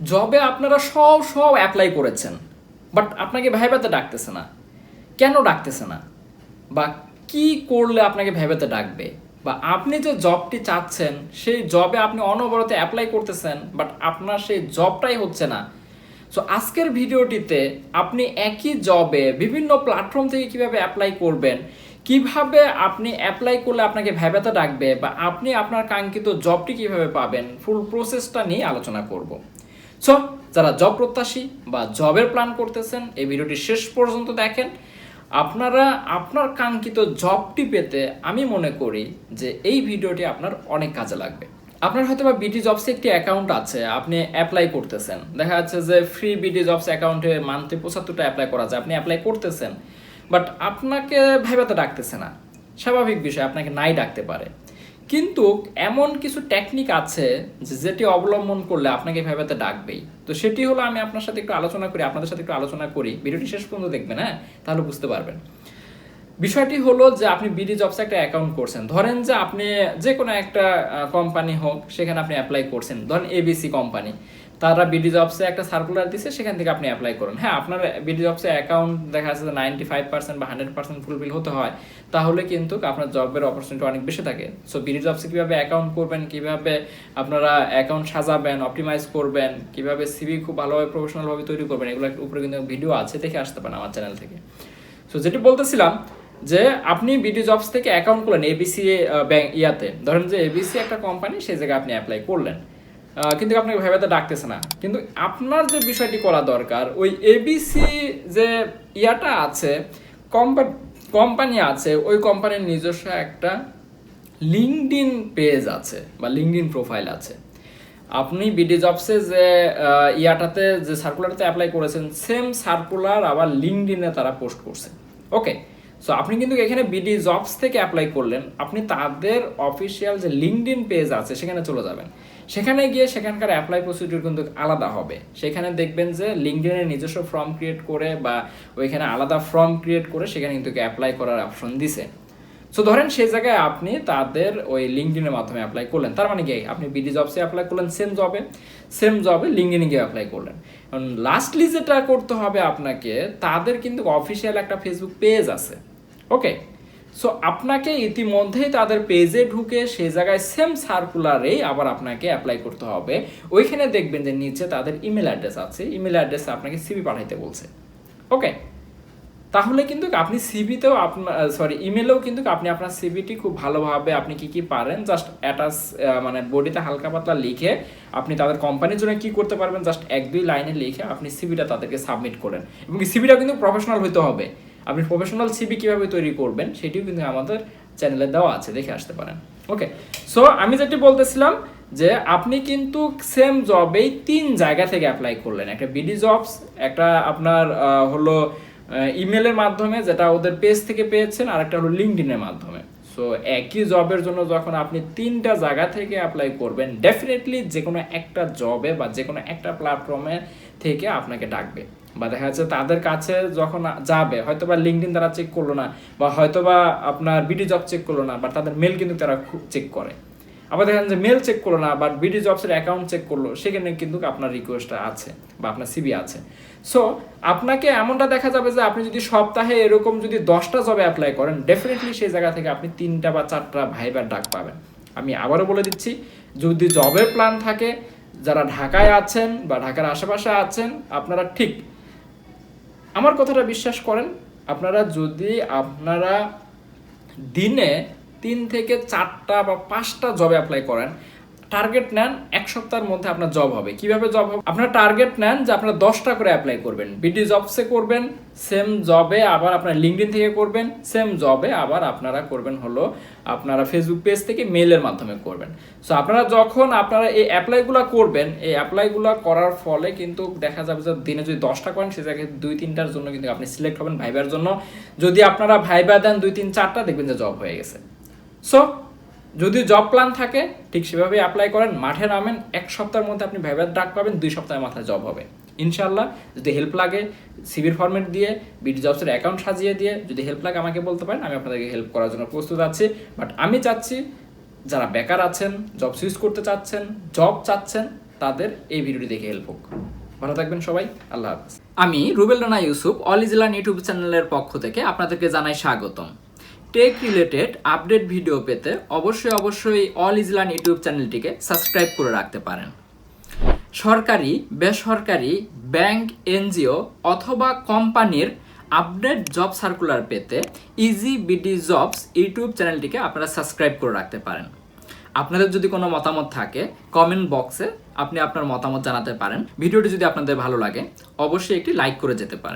জবে আপনারা সব সব অ্যাপ্লাই করেছেন। বাট আপনাকে ভাইবাতে ডাকতেছে না। কেন ডাকতেছে না? বা কি করলে আপনাকে ভেবেতে ডাকবে? বা আপনি যে জবটি চাচ্ছেন, সেই জবে আপনি অনবরত অ্যাপ্লাই করতেছেন বাট আপনার সেই জবটাই হচ্ছে না। সো আজকের ভিডিওটিতে আপনি একই জবে বিভিন্ন প্ল্যাটফর্ম থেকে কীভাবে অ্যাপ্লাই করবেন, কীভাবে আপনি অ্যাপ্লাই করলে আপনাকে ভেবেতে ডাকবে, বা আপনি আপনার কাঙ্ক্ষিত জবটি কীভাবে পাবেন ফুল প্রসেসটা নিয়ে আলোচনা করব। সো যারা জব প্রত্যাশী বা জবের প্ল্যান করতেছেন, এই ভিডিওটি শেষ পর্যন্ত দেখেন। আপনারা, আপনার কাঙ্ক্ষিত জবটি পেতে আমি মনে করি যে এই ভিডিওটি আপনার অনেক কাজে লাগবে। আপনার হয়তো বা বিডি জবসে একটি অ্যাকাউন্ট আছে, আপনি অ্যাপ্লাই করতেছেন। দেখা যাচ্ছে যে ফ্রি বিডি জবস অ্যাকাউন্টে মান্থলি পঁচাত্তরটা অ্যাপ্লাই করা যায়, আপনি অ্যাপ্লাই করতেছেন। বাট আপনাকে ভেবেতে ডাকতেছে না। স্বাভাবিক বিষয়, আপনাকে নাই ডাকতে পারে। কিন্তু এমন কিছু টেকনিক আছে যেটি অবলম্বন করলে আপনাকে ভেবেতে ডাকবেই। তো সেটি হলো আমি আপনার সাথে একটু আলোচনা করি, আপনাদের সাথে একটু আলোচনা করি। ভিডিওটি শেষ পর্যন্ত দেখবেন হ্যাঁ? তাহলে বুঝতে পারবেন। বিষয়টি হলো যে আপনি বিডি জবসে একটা অ্যাকাউন্ট করছেন। ধরেন যে আপনি যে কোনো একটা কোম্পানি হোক, সেখানে আপনি অ্যাপ্লাই করছেন। ধরেন এবিসি কোম্পানি তারা বিডি জবসে একটা সার্কুলার দিছে, সেখান থেকে আপনি অ্যাপ্লাই করুন। হ্যাঁ আপনার বিডি জবসে অ্যাকাউন্ট দেখা যাচ্ছে নাইনটি ফাইভ পার্সেন্ট বা হান্ড্রেড পার্সেন্ট ফুলফিল হতে হয়। তাহলে কিন্তু আপনার জবের অপরচুনিটি অনেক বেশি থাকে। সো বিডি জবসে কীভাবে অ্যাকাউন্ট করবেন, কীভাবে আপনারা অ্যাকাউন্ট সাজাবেন অপটিমাইজ করবেন, কীভাবে সিভি খুব ভালোভাবে প্রফেশনালভাবে তৈরি করবেন, এগুলোর উপরে কিন্তু ভিডিও আছে, দেখে আসতে পারেন আমার চ্যানেল থেকে। সো যেটি বলতেছিলাম যে আপনি বিডি জবস থেকে অ্যাকাউন্ট করলেন এবিসি ব্যাংক ইয়াতে। ধরেন যে এবিসি একটা কোম্পানি সেই জায়গায় আপনি অ্যাপ্লাই করলেন। কিন্তু আপনাকে ভেবেতে ডাকতেছে না। কিন্তু আপনার যে বিষয়টি করা দরকার, ওই এবিসি যে ইয়াটা আছে কোম্পানি আছে, ওই কোম্পানির নিজস্ব একটা লিঙ্কডিন পেজ আছে, বা লিঙ্কডিন প্রোফাইল আছে। আপনি বিডি জবসে যে ইয়াটাতে, যে সার্কুলারতে অ্যাপ্লাই করেছেন সেম সার্কুলার আবার লিঙ্কডিনে তারা পোস্ট করছে। ওকে সো আপনি কিন্তু এখানে বিডি জবস থেকে অ্যাপ্লাই করলেন। আপনি তাদের অফিসিয়াল যে লিঙ্কড পেজ আছে, সেখানে চলে যাবেন। সেখানে গিয়ে সেখানকার অ্যাপ্লাই প্রসিডিউর কিন্তু আলাদা হবে। সেখানে দেখবেন যে লিঙ্কডিনের নিজস্ব ফর্ম ক্রিয়েট করে বা ওইখানে আলাদা ফর্ম ক্রিয়েট করে সেখানে কিন্তু অ্যাপ্লাই করার অপশন দিছে। সো ধরেন সেই জায়গায় আপনি তাদের ওই লিঙ্কডিনের মাধ্যমে অ্যাপ্লাই করলেন। তার মানে কি? আপনি বিডি জবসে অ্যাপ্লাই করলেন সেম জবে সেম জবে লিঙ্কডিনে গিয়ে অ্যাপ্লাই করলেন। এখন লাস্টলি যেটা করতে হবে আপনাকে, তাদের কিন্তু অফিসিয়াল একটা ফেসবুক পেজ আছে। ওকে সো আপনাকে ইতিমধ্যেই তাদের পেজে ঢুকে সেই জায়গায় সেম সার্কুলারেই আবার আপনাকে অ্যাপ্লাই করতে হবে। ওইখানে দেখবেন যে নিচে তাদের ইমেল অ্যাড্রেস আছে। ইমেল অ্যাড্রেসে আপনাকে সিবি পাঠাইতে বলছে। ওকে তাহলে কিন্তু আপনি সিবিতেও আপনার সরি ইমেলেও কিন্তু আপনি আপনার সিবিটি খুব ভালোভাবে আপনি কি কি পারেন জাস্ট অ্যাটাচ মানে বডিতে হালকা পাতলা লিখে আপনি তাদের কোম্পানির জন্য কি করতে পারবেন জাস্ট এক দুই লাইনে লিখে আপনি সিবিটা তাদেরকে সাবমিট করেন। এবং সিবিটা কিন্তু প্রফেশনাল হতে হবে। আপনি প্রফেশনাল সিবি কীভাবে তৈরি করবেন, সেটিও কিন্তু আমাদের চ্যানেলে দেওয়া আছে, দেখে আসতে পারেন। ওকে সো আমি যেটি বলতেছিলাম যে আপনি কিন্তু সেম জবেই তিন জায়গা থেকে অ্যাপ্লাই করলেন। একটা বিডি জবস একটা আপনার হলো ইমেলের মাধ্যমে যেটা ওদের পেজ থেকে পেয়েছেন আর একটা হলো লিঙ্কডিনের মাধ্যমে। সো একই জবের জন্য যখন আপনি তিনটা জায়গা থেকে অ্যাপ্লাই করবেন ডেফিনেটলি যে কোনো একটা জবে বা যে কোনো একটা প্ল্যাটফর্মে থেকে আপনাকে ডাকবে। বা দেখা যাচ্ছে তাদের কাছে যখন যাবে হয়তো বা লিঙ্কডিন তারা চেক করল না, বা হয়তো বা আপনার বিডি জব চেক করল না বা তাদের মেল কিন্তু তারা চেক করে। আবার দেখেন যে মেল চেক করল না বাট বিডি জবসের অ্যাকাউন্ট চেক করল, সেখানে কিন্তু আপনার রিকোয়েস্টটা আছে বা আপনার সিবি আছে। সো আপনাকে এমনটা দেখা যাবে যে আপনি যদি সপ্তাহে এরকম যদি দশটা জবে অ্যাপ্লাই করেন ডেফিনেটলি সেই জায়গা থেকে আপনি তিনটা বা চারটা ভাইবার ডাক পাবেন। আমি আবারও বলে দিচ্ছি, যদি জবের প্ল্যান থাকে, যারা ঢাকায় আছেন বা ঢাকার আশেপাশে আছেন, আপনারা ঠিক আমার কথাটা বিশ্বাস করেন, আপনারা যদি আপনারা দিনে তিন থেকে চারটা বা পাঁচটা জবে অ্যাপ্লাই করেন। টার্গেট নেন, এক সপ্তাহের মধ্যে আপনার জব হবে। কীভাবে জব হবে? আপনার টার্গেট নেন যে আপনারা দশটা করে অ্যাপ্লাই করবেন। বিডি জবসে করবেন সেম জবে আবার আপনার লিঙ্কডিন থেকে করবেন সেম জবে আবার আপনারা করবেন হলো আপনারা ফেসবুক পেজ থেকে মেইলের মাধ্যমে করবেন। সো আপনারা যখন আপনারা এই অ্যাপ্লাইগুলো করবেন, এই অ্যাপ্লাইগুলো করার ফলে কিন্তু দেখা যাবে যে দিনে যদি দশটা করেন, সে জায়গায় দুই, তিনটার জন্য কিন্তু আপনি সিলেক্ট হবেন ভাইবার জন্য। যদি আপনারা ভাইবা দেন দুই, তিন, চারটা, দেখবেন যে জব হয়ে গেছে। সো যদি জব প্ল্যান থাকে, ঠিক সেভাবে অ্যাপ্লাই করেন, মাঠে নামেন, এক সপ্তাহের মধ্যে আপনি ভাইবার ডাক পাবেন, দুই সপ্তাহের মাথায় জব হবে। ইনশাল্লাহ যদি হেল্প লাগে সিভির ফরম্যাট দিয়ে বিডি জবসের অ্যাকাউন্ট সাজিয়ে দিয়ে, যদি হেল্প লাগে আমাকে বলতে পারেন, আমি আপনাদেরকে হেল্প করার জন্য প্রস্তুত আছি। বাট আমি চাচ্ছি, যারা বেকার আছেন জব সুইচ করতে চাচ্ছেন জব চাচ্ছেন, তাদের এই ভিডিওটি দেখে হেল্প হোক। ভালো থাকবেন সবাই, আল্লাহ হাফেজ। আমি রুবেল রানা ইউসুফ অল ইজলান ইউটিউব চ্যানেলের পক্ষ থেকে আপনাদেরকে জানাই স্বাগতম। টেক রিলেটেড আপডেট ভিডিও পেতে অবশ্যই অবশ্যই অল ইজলান ইউটিউব চ্যানেলটিকে সাবস্ক্রাইব করে রাখতে পারেন। সরকারি, বেসরকারি ব্যাংক এনজিও অথবা কোম্পানির আপডেট জব সার্কুলার পেতে ইজি বিডি জবস ইউটিউব চ্যানেলটিকে আপনারা সাবস্ক্রাইব করে রাখতে পারেন। আপনাদের যদি কোনো মতামত থাকে কমেন্ট বক্সে আপনি আপনার মতামত জানাতে পারেন। ভিডিওটি যদি আপনাদের ভালো লাগে, অবশ্যই একটি লাইক করে যেতে পারেন।